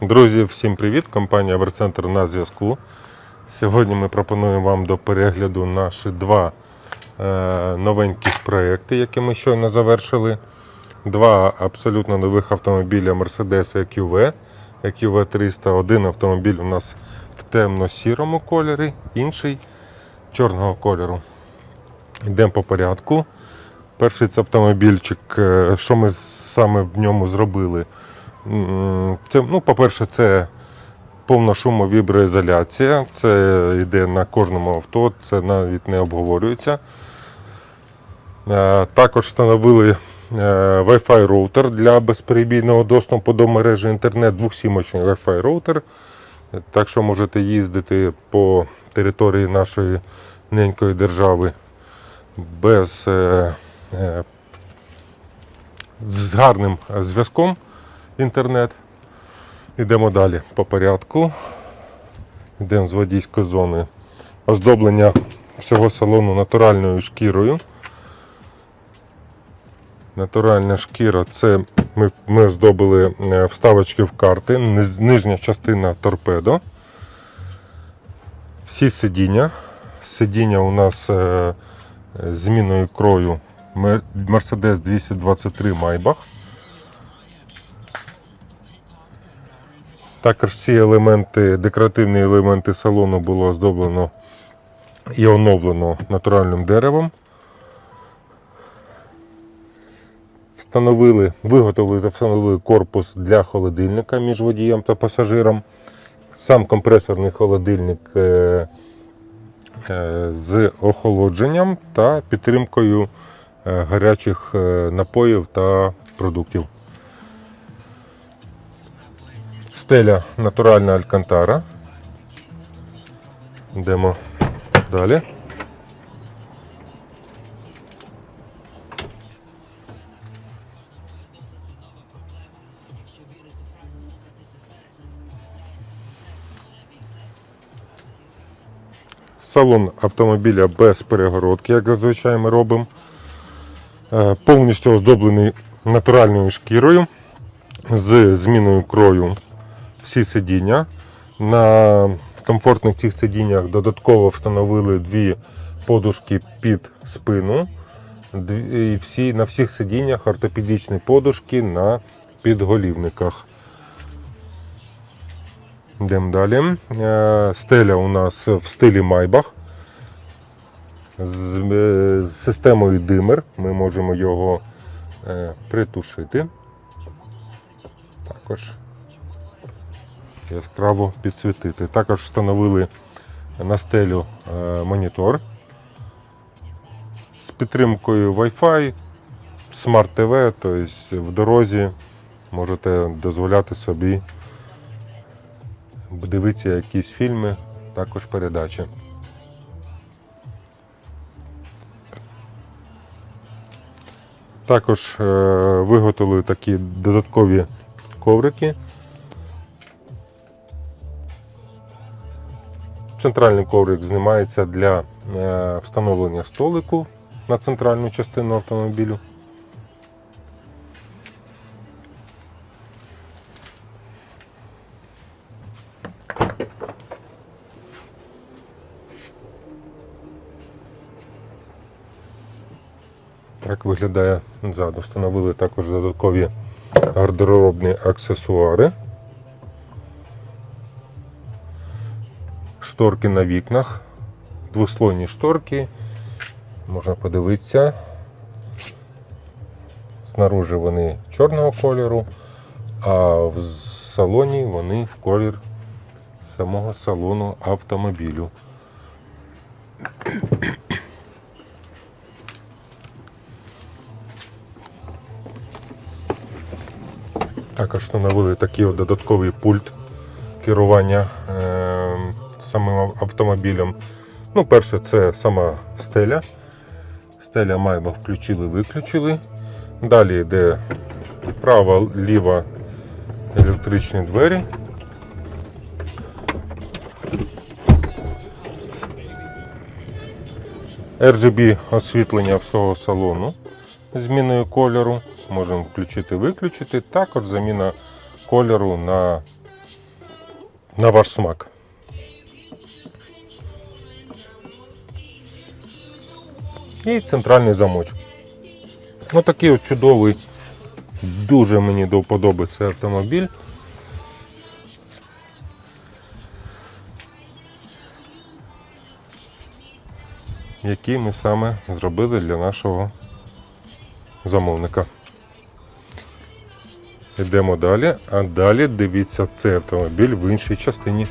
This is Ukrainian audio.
Друзі, всім привіт! Компанія Верцентр на зв'язку. Сьогодні ми пропонуємо вам до перегляду наші два е, новеньких проекти, які ми щойно завершили. Два абсолютно нових автомобіля Mercedes EQV. EQV 300. Один автомобіль у нас в темно-сірому кольорі, інший чорного кольору. Йдемо по порядку. Перший це автомобільчик. е, Що ми саме в ньому зробили? Це, ну, по-перше, це повна шумовіброізоляція. Це йде на кожному авто, це навіть не обговорюється. Е, Також встановили е, Wi-Fi роутер для безперебійного доступу до мережі інтернет, двохсімочний Wi-Fi роутер. Так що можете їздити по території нашої ненької держави без е, з гарним зв'язком інтернет. Йдемо далі по порядку. Йдемо з водійської зони. Оздоблення всього салону натуральною шкірою. Натуральна шкіра це ми, ми оздобили е, вставочки в карти, нижня частина торпедо. Всі сидіння. Сидіння у нас е, е, зміною крою Mercedes 223 Maybach. Також всі елементи, декоративні елементи салону було оздоблено і оновлено натуральним деревом. Встановили, виготовили та встановили корпус для холодильника між водієм та пасажиром. Сам компресорний холодильник е, е, з охолодженням та підтримкою е, гарячих напоїв та продуктів. Стеля натуральна алькантара. Йдемо далі. Салон автомобіля без перегородки, як зазвичай ми робимо. Е, Повністю оздоблений натуральною шкірою з зміною крою всі сидіння. На комфортних цих сидіннях додатково встановили дві подушки під спину. І всі, на всіх сидіннях ортопедичні подушки на підголівниках. Йдемо далі. Е, Стеля у нас в стилі Майбах. З, е, системою димер. Ми можемо його е, притушити. Також яскраво підсвітити. Також встановили на стелю е, монітор з підтримкою Wi-Fi, Smart TV, тобто в дорозі можете дозволяти собі дивитися якісь фільми, також передачі. Також е, виготовили такі додаткові коврики. Центральний коврик знімається для е, встановлення столику на центральну частину автомобілю. Так виглядає ззаду. Встановили також додаткові гардеробні аксесуари. Шторки на вікнах, двослойні шторки. Можна подивитися. Снаружи вони чорного кольору, а в салоні вони в колір самого салону автомобілю. Також встановили такий додатковий пульт керування е, самим автомобілем. Ну, перше, це сама стеля. Стеля майба включили, виключили. Далі йде права, ліва електричні двері. RGB освітлення всього салону зміною кольору. Можемо включити виключити. Також заміна кольору на на ваш смак. І центральний замочок. Ось такий от чудовий, дуже мені до вподоби цей автомобіль. Який ми саме зробили для нашого замовника. Йдемо далі, а далі дивіться цей автомобіль в іншій частині.